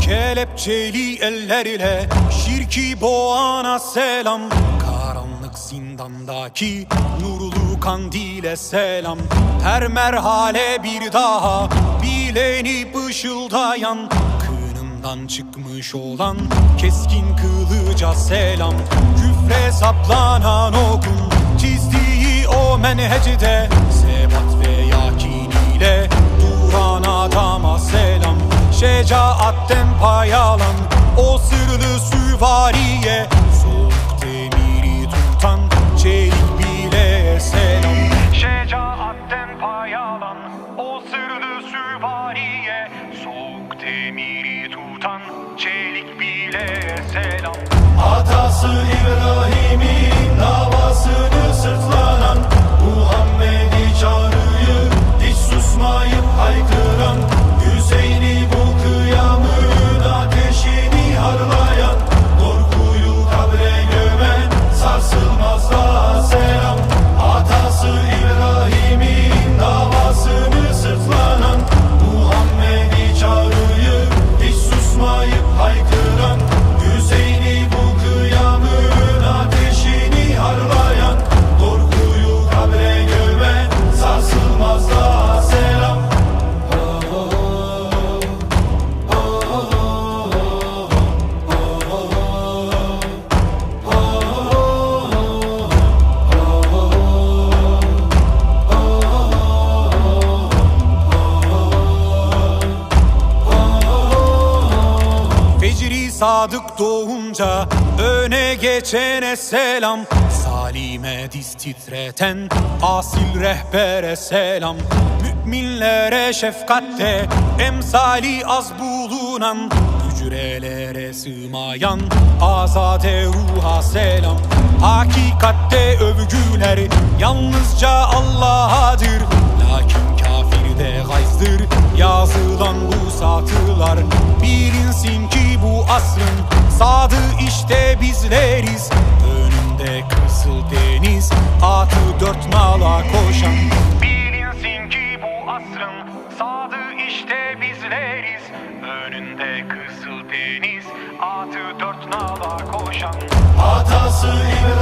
Kelepçeli eller ile şirki boğana selam. Karanlık zindandaki nurlu kandile selam. Her merhale bir daha bilenip ışıldayan Kınından çıkmış olan keskin kılıca selam. Küfre saplanan okun çizdiği o menhecde Sebat ve yakin ile duran adama selam. Şecaatten pay alan o sırlı süvariye Soğuk demiri tutan çelik bile selam. Atası İbrahim'in sadık doğunca öne geçene selam. Salime diz titreten asil rehbere selam. Müminlere şefkatte emsali az bulunan Hücrelere sığmayan azade ruha selam. Hakikatte övgüler yalnızca Allah'adır. Lakin kafirde gayzdır yazılan bu satılar. Bu asrın sadı işte bizleriz. Önünde kızıl deniz atı dört nala koşan. Bilinsin ki bu asrın sadı işte bizleriz. Önünde kızıl deniz atı dört nala koşan. Atası sırtlanan